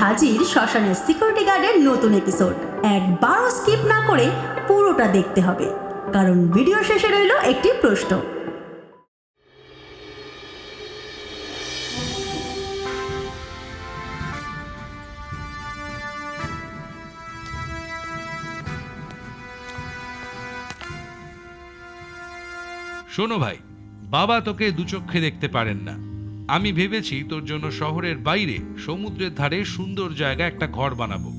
হাজির শ্মশানের সিকিউরিটি গার্ডের নতুন এপিসোড। একবারও স্কিপ না করে পুরোটা দেখতে হবে, কারণ ভিডিও শেষে রইল একটি প্রশ্ন। শোনো ভাই, বাবা তোকে দুচক্ষে দেখতে পারেন না। আমি ভেবেছি তোর জন্য শহরের বাইরে সমুদ্রের ধারে সুন্দর জায়গা একটা ঘর বানাবো।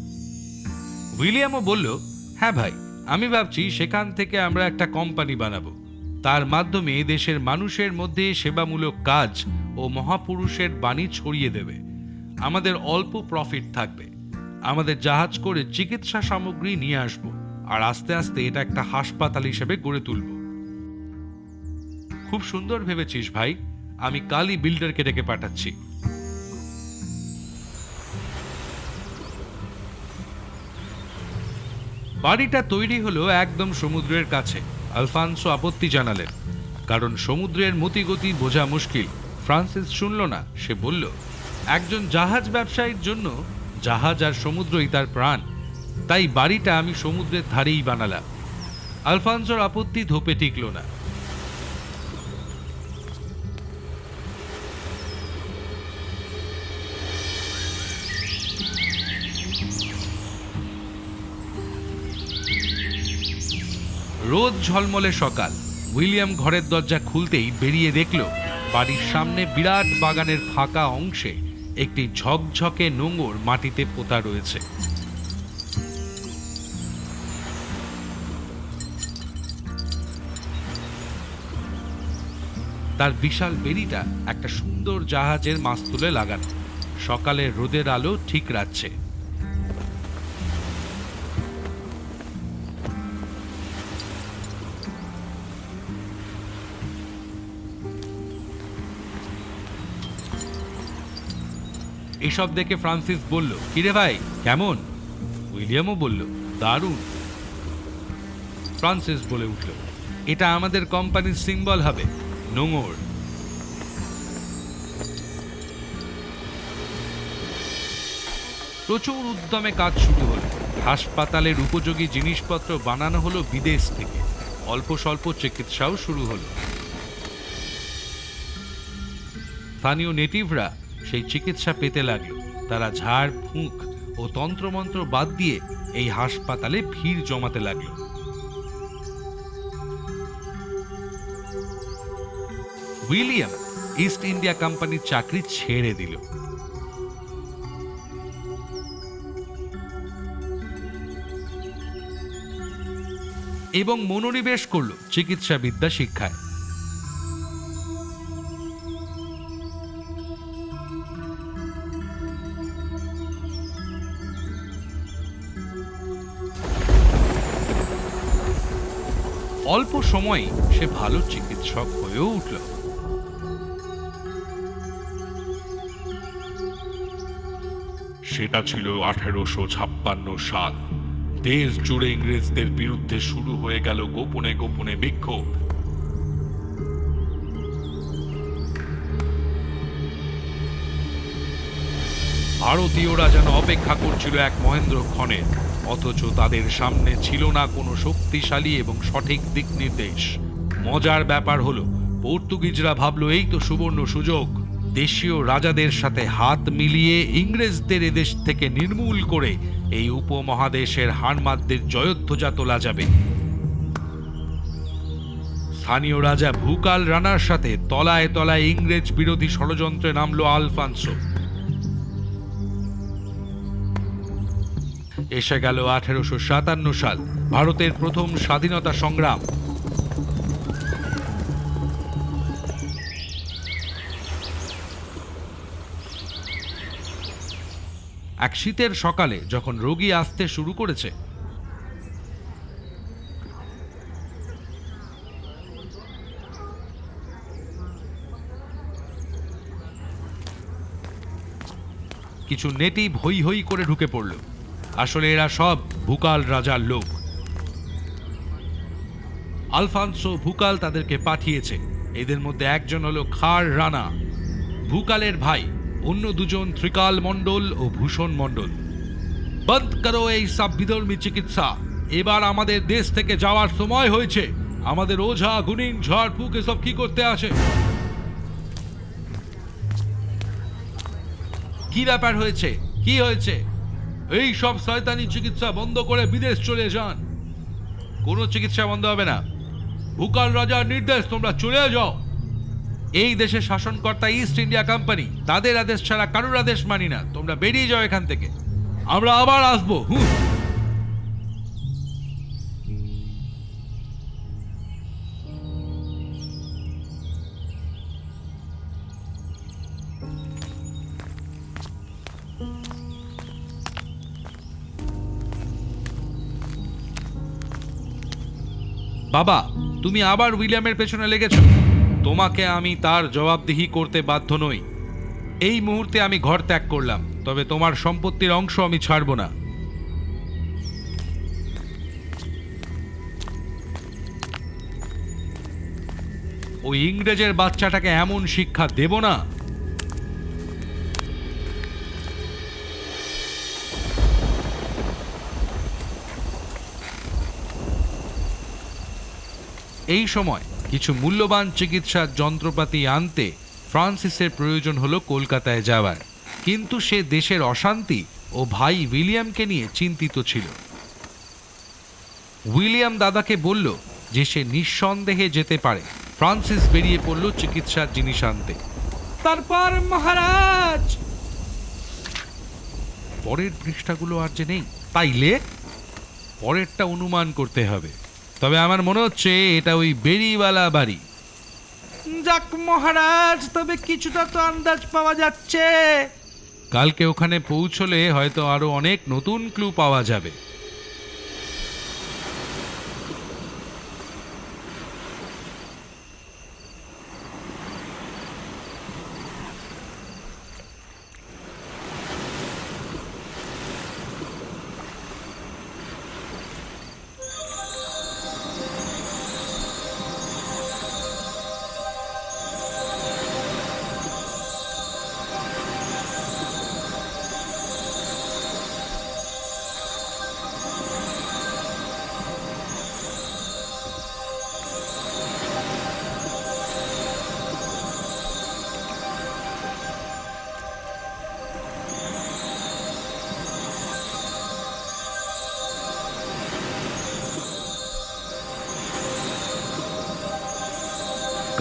উইলিয়ামও বলল হ্যাঁ ভাই, আমি ভাবছি সেখান থেকে আমরা একটা কোম্পানি বানাবো। তার মাধ্যমে দেশের মানুষের মধ্যে সেবামূলক কাজ ও মহাপুরুষের বাণী ছড়িয়ে দেবে। আমাদের অল্প প্রফিট থাকবে। আমাদের জাহাজ করে চিকিৎসা সামগ্রী নিয়ে আসব আর আস্তে আস্তে এটা একটা হাসপাতাল হিসেবে গড়ে তুলবো। খুব সুন্দর ভেবেছিস ভাই। আমি কালই বিল্ডারকে ডেকে পাঠাচ্ছি। বাড়িটা তৈরি হলো একদম সমুদ্রের কাছে, আলফানসো আপত্তি জানালেন। কারণ সমুদ্রের মতিগতি বোঝা মুশকিল। ফ্রান্সিস শুনল না, সে বলল, একজন জাহাজ ব্যবসায়ীর জন্য জাহাজ আর সমুদ্রই তার প্রাণ। তাই বাড়িটা আমি সমুদ্রের ধারেই বানালাম। আলফানসোর আপত্তি ধোপে টিকল না। রোদ ঝলমলে সকাল। উইলিয়াম ঘরের দরজা খুলতেই বেরিয়ে দেখল, বাড়ির সামনে বিরাট বাগানের ফাঁকা অংশে একটি ঝকঝকে নোঙর মাটিতে পোতা রয়েছে। তার বিশাল বেড়িটা একটা সুন্দর জাহাজের মাস্তুলে লাগানো। সকালে রোদের আলো ঠিক রাখছে। এসব দেখে ফ্রান্সিস বলল, কিরে ভাই, কেমন? উইলিয়ামও বলল, দারুণ। ফ্রান্সিস বলে উঠল, এটা আমাদের কোম্পানির সিম্বল হবে, নোঙর। প্রচুর উদ্যমে কাজ শুরু হলো। হাসপাতালের উপযোগী জিনিসপত্র বানানো হলো বিদেশ থেকে। অল্প স্বল্প চিকিৎসাও শুরু হলো। স্থানীয় নেটিভরা সেই চিকিৎসা পেতে লাগল তারা ঝাড়, ফুঁক ও তন্ত্রমন্ত্র বাদ দিয়ে এই হাসপাতালে ভিড় জমাতে লাগল। উইলিয়াম ইস্ট ইন্ডিয়া কোম্পানির চাকরি ছেড়ে দিল। এবং মনোনিবেশ করল চিকিৎসাবিদ্যা শিক্ষায়। সময়ে সে ভালো চিকিৎসক হয়েও উঠল। সেটা ছিল আঠেরোশো ছাপ্পান্ন সাল। দেশ জুড়ে ইংরেজদের বিরুদ্ধে শুরু হয়ে গেল গোপনে গোপনে বিক্ষোভ। ভারতীয়রা যেন অপেক্ষা করছিল এক মহেন্দ্র ক্ষণের অথচ তাদের সামনে ছিল না কোনো শক্তিশালী এবং সঠিক দিক নির্দেশ। মজার ব্যাপার হলো, পর্তুগিজরা ভাবলো, এই তো সুবর্ণ সুযোগ। দেশীয় রাজাদের সাথে হাত মিলিয়ে ইংরেজদের এদেশ থেকে নির্মূল করে এই উপমহাদেশের হারমাদদের জয়ধ্বজা তোলা যাবে। স্থানীয় রাজা ভূকাল রানার সাথে তলায় তলায় ইংরেজ বিরোধী ষড়যন্ত্রে নামলো আলফানসো। এসে গেল আঠেরোশো সাতান্ন সাল, ভারতের প্রথম স্বাধীনতা সংগ্রাম। এক শীতের সকালে যখন রোগী আসতে শুরু করেছে, কিছু নেটিভ হই হই করে ঢুকে পড়ল। আসলে এরা সব ভুকাল রাজার লোক। আলফানসো ভুকাল তাদেরকে পাঠিয়েছে। এদের মধ্যে একজন হলো খার রানা। ভুকালের ভাই, অন্য দুজন ত্রিকাল মণ্ডল ও ভূষণ মণ্ডল। বন্ধ করো এই সব বিধর্মী চিকিৎসা। এবার আমাদের দেশ থেকে যাওয়ার সময় হয়েছে। আমাদের ওঝা গুনিন ঝড়ফুক এসব কি করতে আসে? কি ব্যাপার হয়েছে? কি হয়েছে? এই সব শয়তানি চিকিৎসা বন্ধ করে বিদেশ চলে যান। কোনো চিকিৎসা বন্ধ হবে না। ভুকাল রাজার নির্দেশ, তোমরা চলে যাও। এই দেশের শাসনকর্তা ইস্ট ইন্ডিয়া কোম্পানি তাদের আদেশ ছাড়া কারোর আদেশ মানি না। তোমরা বেরিয়ে যাও এখান থেকে। আমরা আবার আসব। হুঁ বাবা, তুমি আবার উইলিয়ামের পেছনে লেগেছ। তোমাকে আমি তার জবাবদিহি করতে বাধ্য নই। এই মুহূর্তে আমি ঘর ত্যাগ করলাম, তবে তোমার সম্পত্তির অংশ আমি ছাড়ব না। ওই ইংরেজের বাচ্চাটাকে এমন শিক্ষা দেব না এই সময় কিছু মূল্যবান চিকিৎসার যন্ত্রপাতি আনতে ফ্রান্সিসের প্রয়োজন হলো কলকাতায় যাওয়ার। কিন্তু সে দেশের অশান্তি ও ভাই উইলিয়ামকে নিয়ে চিন্তিত ছিল। উইলিয়াম দাদাকে বলল যে সে নিঃসন্দেহে যেতে পারে। ফ্রান্সিস বেরিয়ে পড়ল চিকিৎসার জিনিস আনতে। তারপর মহারাজ! পরের পৃষ্ঠাগুলো আর যে নেই, তাইলে? পরেরটা অনুমান করতে হবে। তবে আমার মনে হচ্ছে এটা ওই বেরিওয়ালা বাড়ি। যাক মহারাজ তবে কিছুটা তো আন্দাজ পাওয়া যাচ্ছে। কালকে ওখানে পৌঁছলে হয়তো আরও অনেক নতুন ক্লু পাওয়া যাবে।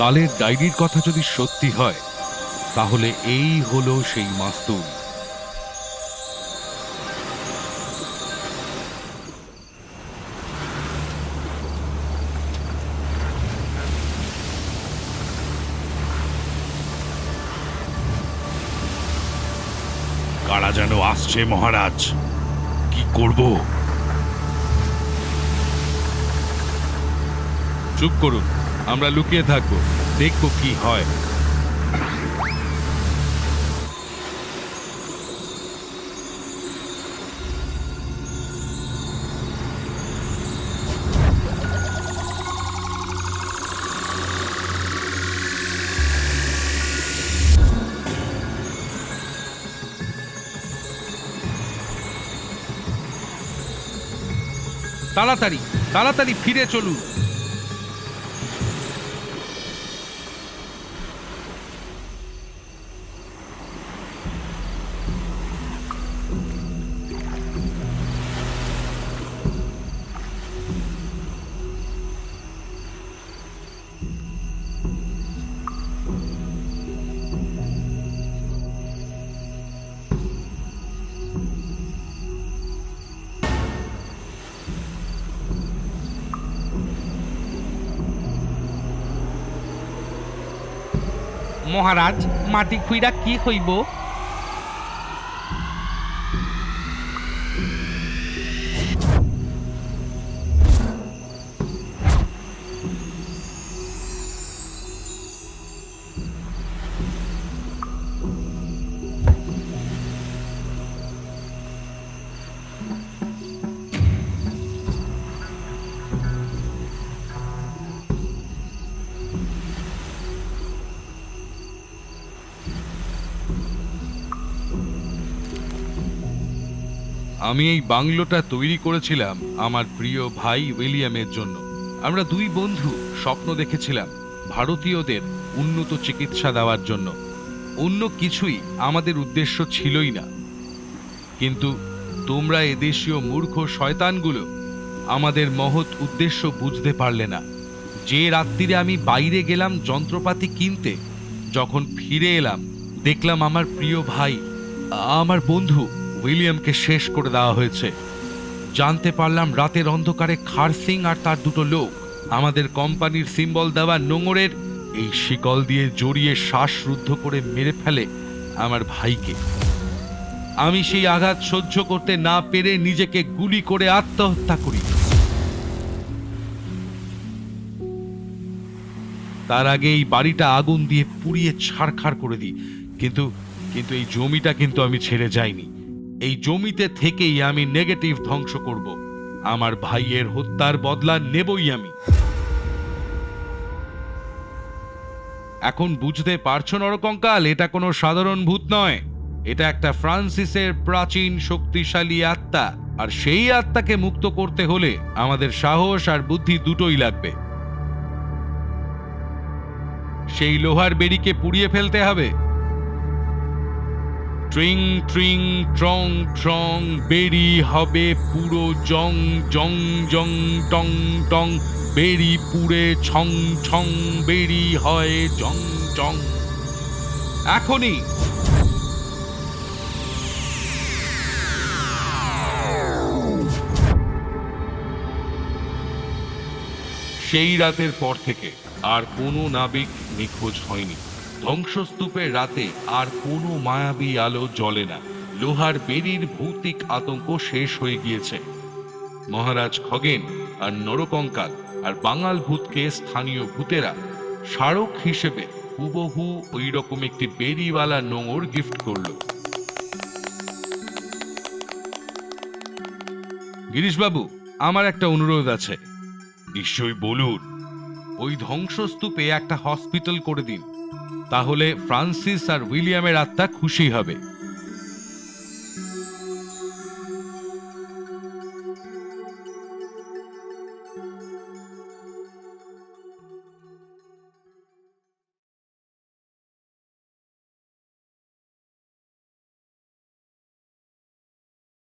কালের ডায়েরির কথা যদি সত্যি হয় তাহলে এই হলো সেই মাস্তুল। কারা যেন আসছে মহারাজ? কি করব? চুপ করুন। আমরা লুকিয়ে থাকব। দেখব কি হয়। তাড়াতাড়ি তাড়াতাড়ি ফিরে চলুন। মহারাজ মাটি খুইরা কি হইব? আমি এই বাংলোটা তৈরি করেছিলাম আমার প্রিয় ভাই উইলিয়ামের জন্য। আমরা দুই বন্ধু স্বপ্ন দেখেছিলাম ভারতীয়দের উন্নত চিকিৎসা দেওয়ার জন্য। অন্য কিছুই আমাদের উদ্দেশ্য ছিলই না। কিন্তু তোমরা এদেশীয় মূর্খ শয়তানগুলো আমাদের মহৎ উদ্দেশ্য বুঝতে পারলে না। যে রাত্রিরে আমি বাইরে গেলাম যন্ত্রপাতি কিনতে, যখন ফিরে এলাম, দেখলাম আমার প্রিয় ভাই, আমার বন্ধু উইলিয়ামকে শেষ করে দেওয়া হয়েছে। জানতে পারলাম রাতের অন্ধকারে খার সিং আর তার দুটো লোক আমাদের কোম্পানির সিম্বল দেওয়া নোঙরের এই শিকল দিয়ে জড়িয়ে শ্বাসরুদ্ধ করে মেরে ফেলে আমার ভাইকে। আমি সেই আঘাত সহ্য করতে না পেরে নিজেকে গুলি করে আত্মহত্যা করি। তার আগে এই বাড়িটা আগুন দিয়ে পুড়িয়ে ছাড়খাড় করে দিই, কিন্তু কিন্তু এই জমিটা কিন্তু আমি ছেড়ে যাইনি। এই জমিতে থেকেই আমি নেগেটিভ ধ্বংস করব। আমার ভাইয়ের হত্যার বদলা নেবই আমি। এখন বুঝতে পারছ নরকঙ্কাল, এটা কোনো সাধারণ ভূত নয়। এটা একটা ফ্রান্সিসের প্রাচীন শক্তিশালী আত্মা, আর সেই আত্মাকে মুক্ত করতে হলে আমাদের সাহস আর বুদ্ধি দুটোই লাগবে। সেই লোহার বেরিকে পুড়িয়ে ফেলতে হবে। ট্রিং ট্রিং, ট্রং ট্রং, বেরি হবে পুরো জং জং জং, টং টং, বেরি পুড়ে ছং ছং, বেরি হয় জং জং। এখনই। সেই রাতের পর থেকে আর কোনো নাবিক নিখোঁজ হয়নি। ধ্বংসস্তূপের রাতে আর কোনো মায়াবী আলো জ্বলে না। লোহার বেরির ভৌতিক আতঙ্ক শেষ হয়ে গিয়েছে। মহারাজ খগেন আর নরকঙ্কাল আর বাঙাল ভূতকে স্থানীয় ভূতেরা স্মারক হিসেবে হুবহু ওই রকম একটি বেরিওয়ালা নোঙর গিফট করল। গিরিশবাবু, আমার একটা অনুরোধ আছে। নিশ্চয়ই বলুন। ওই ধ্বংসস্তূপে একটা হসপিটাল করে দিন। তাহলে ফ্রান্সিস আর উইলিয়ামের আত্মা খুশি হবে।